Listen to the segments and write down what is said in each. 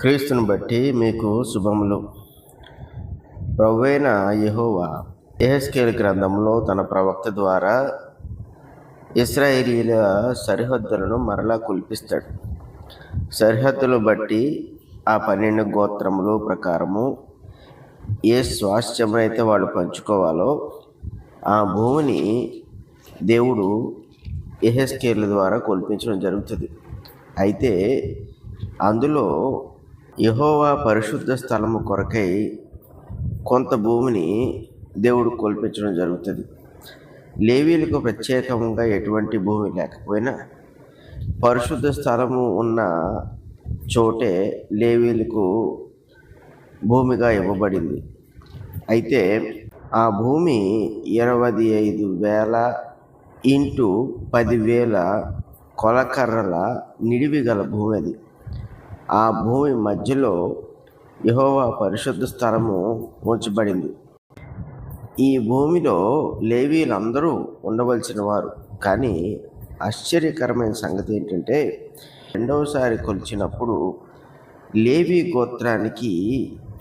క్రీస్తుని బట్టి మీకు శుభములు. ప్రవ్వైన యహోవా ఎహెస్కేల్ గ్రంథంలో తన ప్రవక్త ద్వారా ఇస్రాయేలీల సరిహద్దులను మరలా కుల్పిస్తాడు సరిహద్దులు బట్టి ఆ పన్నెండు గోత్రములు ప్రకారము ఏ స్వాస్థ్యమైతే వాళ్ళు పంచుకోవాలో ఆ భూమిని దేవుడు ఎహెస్కేర్ల ద్వారా కొల్పించడం జరుగుతుంది. అయితే అందులో యహోవా పరిశుద్ధ స్థలము కొరకై కొంత భూమిని దేవుడు కోల్పించడం జరుగుతుంది. లేవీలకు ప్రత్యేకంగా ఎటువంటి భూమి లేకపోయినా పరిశుద్ధ స్థలము ఉన్న చోటే లేవీలకు భూమిగా ఇవ్వబడింది. అయితే ఆ భూమి ఇరవై ఐదు వేల ఇంటూ పదివేల కొలకర్రల నిడివి గల భూమి అది. ఆ భూమి మధ్యలో యహోవా పరిశుద్ధ స్థలము ఉంచబడింది ఈ భూమిలో లేవీలందరూ ఉండవలసిన వారు కానీ ఆశ్చర్యకరమైన సంగతి ఏంటంటే రెండవసారి కొలిచినప్పుడు లేవి గోత్రానికి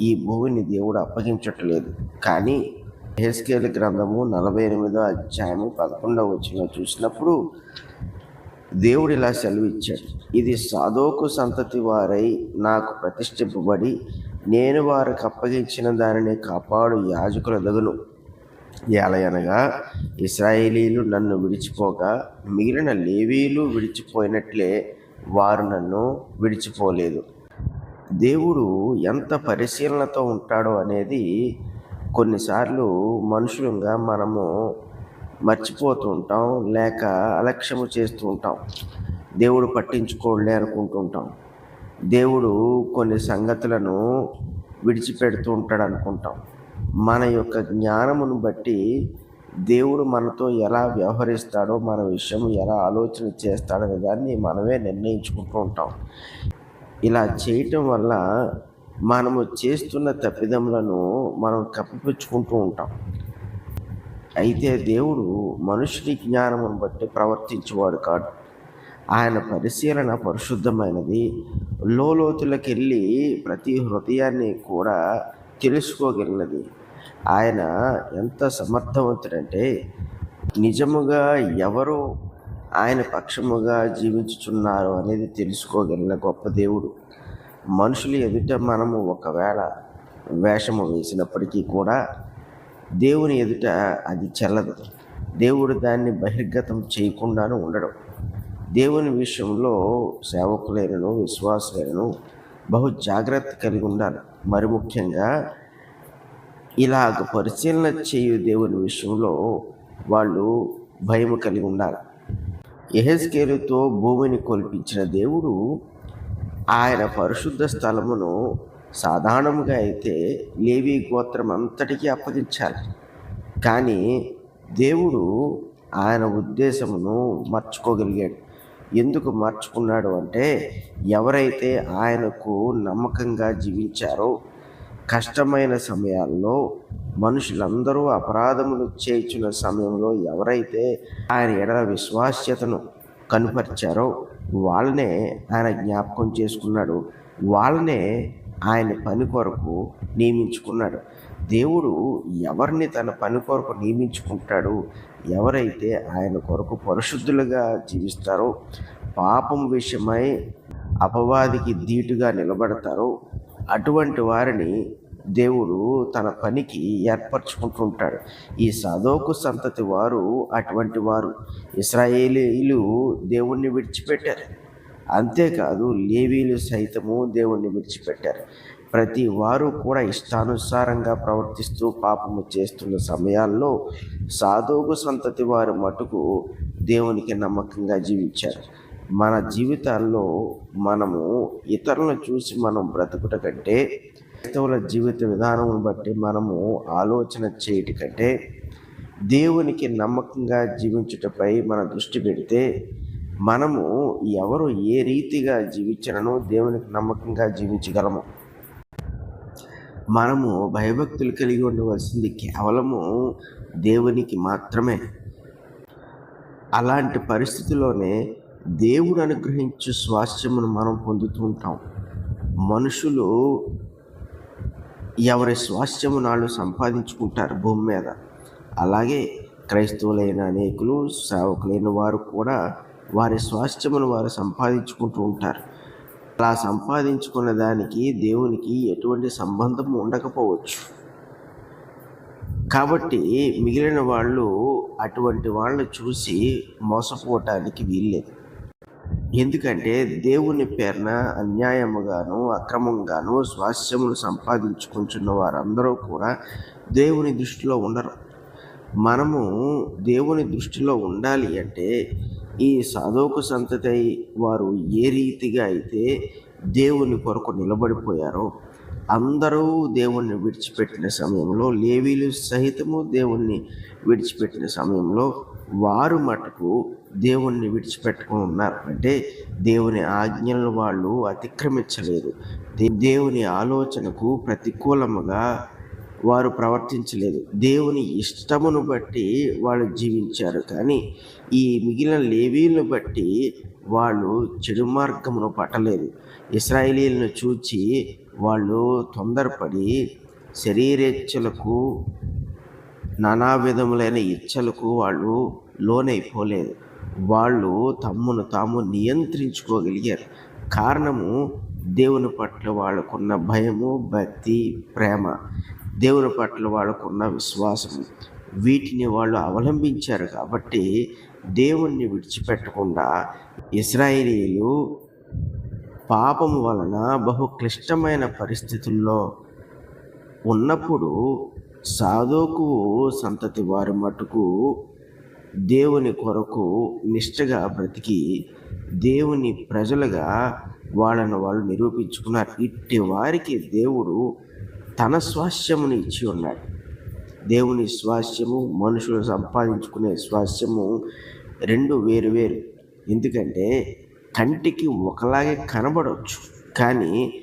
ఈ భూమిని దేవుడు అప్పగించట్లేదు. కానీ హెస్కేల్ గ్రంథము నలభై ఎనిమిదో అధ్యాయము పదకొండవ వచ్చిన చూసినప్పుడు దేవుడు ఇలా సెలవిచ్చాడు. ఇది సాధోకు సంతతి వారై నాకు ప్రతిష్ఠింపబడి నేను వారికి అప్పగించిన దానిని కాపాడు యాజకుల దగును ఏలయనగా ఇస్రాయేలీలు నన్ను విడిచిపోగా మిగిలిన లేవీలు విడిచిపోయినట్లే వారు నన్ను విడిచిపోలేదు. దేవుడు ఎంత పరిశీలనతో ఉంటాడో అనేది కొన్నిసార్లు మనుషులుగా మనము మర్చిపోతూ ఉంటాం లేక అలక్ష్యము చేస్తూ ఉంటాం దేవుడు పట్టించుకోలే అనుకుంటుంటాం. దేవుడు కొన్ని సంగతులను విడిచిపెడుతూ ఉంటాడు అనుకుంటాం మన యొక్క జ్ఞానమును బట్టి దేవుడు మనతో ఎలా వ్యవహరిస్తాడో మన విషయం ఎలా ఆలోచన చేస్తాడనే దాన్ని మనమే నిర్ణయించుకుంటూ ఉంటాం. ఇలా చేయటం వల్ల మనము చేస్తున్న తప్పిదములను మనం కప్పిపుచ్చుకుంటూ ఉంటాం. అయితే దేవుడు మనుషుని జ్ఞానమును బట్టి ప్రవర్తించేవాడు కాడు. ఆయన పరిశీలన పరిశుద్ధమైనది. లోతులకు వెళ్ళి ప్రతి హృదయాన్ని కూడా తెలుసుకోగలిగినది. ఆయన ఎంత సమర్థవంతుడంటే నిజముగా ఎవరు ఆయన పక్షముగా జీవించుచున్నారు అనేది తెలుసుకోగలిగిన గొప్ప దేవుడు. మనుషులు ఎదుట మనము ఒకవేళ వేషము వేసినప్పటికీ కూడా దేవుని ఎదుట అది చెల్లదు. దేవుడు దాన్ని బహిర్గతం చేయకుండానే ఉండడం. దేవుని విషయంలో సేవకులైనను విశ్వాసులైనను బహు జాగ్రత్త కలిగి ఉండాలి. మరి ముఖ్యంగా ఇలాగ పరిశీలన చేయు దేవుని విషయంలో వాళ్ళు భయం కలిగి ఉండాలి. ఎహెస్కేలుతో భూమిని కొల్పించిన దేవుడు ఆయన పరిశుద్ధ స్థలమును సాధారణంగా అయితే లేవి గోత్రం అంతటికీ అప్పగించాలి. కానీ దేవుడు ఆయన ఉద్దేశమును మర్చుకోగలిగాడు. ఎందుకు మార్చుకున్నాడు అంటే ఎవరైతే ఆయనకు నమ్మకంగా జీవించారో కష్టమైన సమయాల్లో మనుషులందరూ అపరాధములు చేయించిన సమయంలో ఎవరైతే ఆయన ఎడల విశ్వాస్యతను కనుపరిచారో వాళ్ళనే ఆయన జ్ఞాపకం చేసుకున్నాడు. వాళ్ళనే ఆయన పని కొరకు నియమించుకున్నాడు. దేవుడు ఎవరిని తన పని కొరకు నియమించుకుంటాడు? ఎవరైతే ఆయన కొరకు పరిశుద్ధులుగా జీవిస్తారో పాపం విషయమై అపవాదికి ధీటుగా నిలబడతారో అటువంటి వారిని దేవుడు తన పనికి ఏర్పరచుకుంటుంటాడు. ఈ సదోకు సంతతి వారు అటువంటి వారు. ఇస్రాయేలీలు దేవుణ్ణి విడిచిపెట్టారు. అంతేకాదు లేవీలు సైతము దేవుణ్ణి విడిచిపెట్టారు. ప్రతి వారు కూడా ఇష్టానుసారంగా ప్రవర్తిస్తూ పాపము చేస్తున్న సమయాల్లో సాధువు సంతతి వారు మటుకు దేవునికి నమ్మకంగా జీవించారు. మన జీవితాల్లో మనము ఇతరులను చూసి మనం బ్రతుకుట కంటే క్రైస్తవుల జీవిత విధానం బట్టి మనము ఆలోచన చేయటి కంటే దేవునికి నమ్మకంగా జీవించుటపై మన దృష్టి పెడితే మనము ఎవరు ఏ రీతిగా జీవించనో దేవునికి నమ్మకంగా జీవించగలము. మనము భయభక్తులు కలిగి ఉండవలసింది కేవలము దేవునికి మాత్రమే. అలాంటి పరిస్థితిలోనే దేవుడు అనుగ్రహించు స్వాస్థ్యమును మనం పొందుతూ ఉంటాం. మనుషులు ఎవరి స్వాస్థ్యము నాళ్ళు సంపాదించుకుంటారు భూమి మీద. అలాగే క్రైస్తవులైన అనేకులు సేవకులైన వారు కూడా వారి స్వాస్థ్యమును వారు సంపాదించుకుంటూ ఉంటారు. అలా సంపాదించుకున్న దానికి దేవునికి ఎటువంటి సంబంధం ఉండకపోవచ్చు. కాబట్టి మిగిలిన వాళ్ళు అటువంటి వాళ్ళని చూసి మోసపోవటానికి వీల్లేదు. ఎందుకంటే దేవుని పేరున అన్యాయముగాను అక్రమంగాను స్వాస్థ్యమును సంపాదించుకుంటున్న వారందరూ కూడా దేవుని దృష్టిలో ఉండరు. మనము దేవుని దృష్టిలో ఉండాలి అంటే ఈ సాధోకు సంతతి వారు ఏ రీతిగా అయితే దేవుని కొరకు నిలబడిపోయారో అందరూ దేవుణ్ణి విడిచిపెట్టిన సమయంలో లేవీలు సహితము దేవుణ్ణి విడిచిపెట్టిన సమయంలో వారు మటుకు దేవుణ్ణి విడిచిపెట్టుకుని ఉన్నారు. అంటే దేవుని ఆజ్ఞలను వాళ్ళు అతిక్రమించలేదు. దేవుని ఆలోచనకు ప్రతికూలముగా వారు ప్రవర్తించలేదు. దేవుని ఇష్టమును బట్టి వాళ్ళు జీవించారు. కానీ ఈ మిగిలిన లేవీలను బట్టి వాళ్ళు చెడు మార్గమును పట్టలేదు. ఇస్రాయేలీలను చూచి వాళ్ళు తొందరపడి శరీరేచ్ఛలకు నానా విధములైన ఇచ్చలకు వాళ్ళు లోనైపోలేదు. వాళ్ళు తమ్మును తాము నియంత్రించుకోగలిగారు. కారణము దేవుని పట్ల వాళ్ళకున్న భయము భక్తి ప్రేమ. దేవుని పట్ల వాళ్ళకున్న విశ్వాసం. వీటిని వాళ్ళు అవలంబించారు కాబట్టి దేవుణ్ణి విడిచిపెట్టకుండా ఇస్రాయేలీలు పాపం వలన బహు క్లిష్టమైన పరిస్థితుల్లో ఉన్నప్పుడు సాధోకు సంతతి వారి మటుకు దేవుని కొరకు నిష్టగా బ్రతికి దేవుని ప్రజలుగా వాళ్ళను వాళ్ళు నిరూపించుకున్నారు. ఇట్టి వారికి దేవుడు తన స్వాస్యమును ఇచ్చి ఉన్నాడు. దేవుని స్వాస్యము మనుషులు సంపాదించుకునే స్వాస్యము రెండు వేరు వేరు. ఎందుకంటే కంటికి ఒకలాగే కనబడవచ్చు కానీ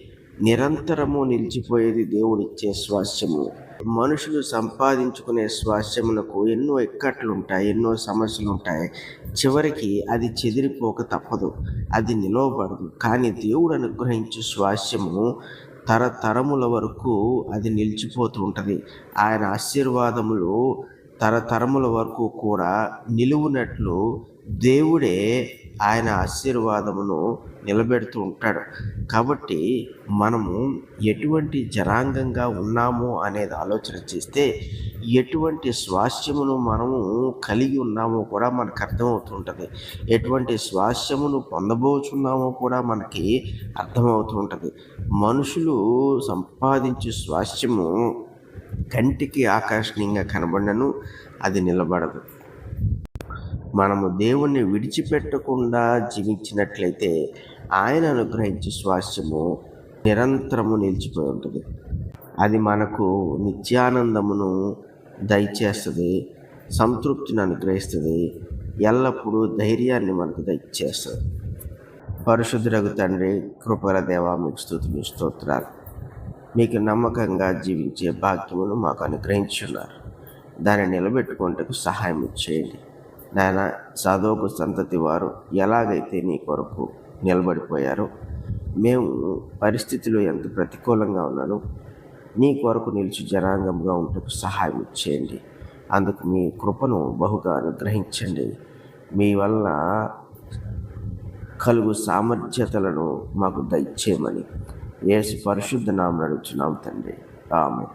నిరంతరము నిలిచిపోయేది దేవుడిచ్చే స్వాస్యము మనుషులు సంపాదించుకునే స్వాస్యమునకు ఎన్నో ఇక్కట్లు ఉంటాయి ఎన్నో సమస్యలు ఉంటాయి చివరికి అది చెదిరిపోక తప్పదు అది నిలవబడదు. కానీ దేవుడు అనుగ్రహించే స్వాస్యము తరతరముల వరకు అది నిలిచిపోతూ ఉంటుంది. ఆయన ఆశీర్వాదములు తరతరముల వరకు కూడా నిలువునట్లు దేవుడే ఆయన ఆశీర్వాదమును నిలబెడుతూ ఉంటాడు. కాబట్టి మనము ఎటువంటి జనాంగంగా ఉన్నాము అనేది ఆలోచన చేస్తే ఎటువంటి స్వాస్థ్యమును మనము కలిగి ఉన్నామో కూడా మనకు అర్థమవుతుంటుంది. ఎటువంటి స్వాస్థ్యమును పొందబోచున్నామో కూడా మనకి అర్థమవుతూ ఉంటుంది మనుషులు సంపాదించే స్వాస్థ్యము కంటికి ఆకర్షణీయంగా కనబడను అది నిలబడదు. మనము దేవుణ్ణి విడిచిపెట్టకుండా జీవించినట్లయితే ఆయన అనుగ్రహించే స్వాస్థ్యము నిరంతరము నిలిచిపోయి ఉంటుంది. అది మనకు నిత్యానందమును దయచేస్తుంది సంతృప్తిని అనుగ్రహిస్తుంది ఎల్లప్పుడూ ధైర్యాన్ని మనకు దయచేస్తుంది. పరిశుద్ధులకు తండ్రి కృపల దేవ మీకు స్థుతులు స్తోత్రాలు. మీకు నమ్మకంగా జీవించే భాగ్యమును మాకు అనుగ్రహించున్నారు. దాన్ని నిలబెట్టుకుంటకు సహాయం చేయండి. నాయన సాధువుకు సంతతి వారు ఎలాగైతే నీ కొరకు నిలబడిపోయారో మేము పరిస్థితిలో ఎంత ప్రతికూలంగా ఉన్నానో నీ కొరకు నిలిచి జనాంగంగా ఉంటకు సహాయం చేయండి. అందుకు మీ కృపను బహుగా అనుగ్రహించండి. మీ వల్ల కలుగు సామర్థ్యతలను మాకు దయచేయమని ఏసు పరిశుద్ధ నామం అడుగుతున్నాం తండ్రి. ఆమె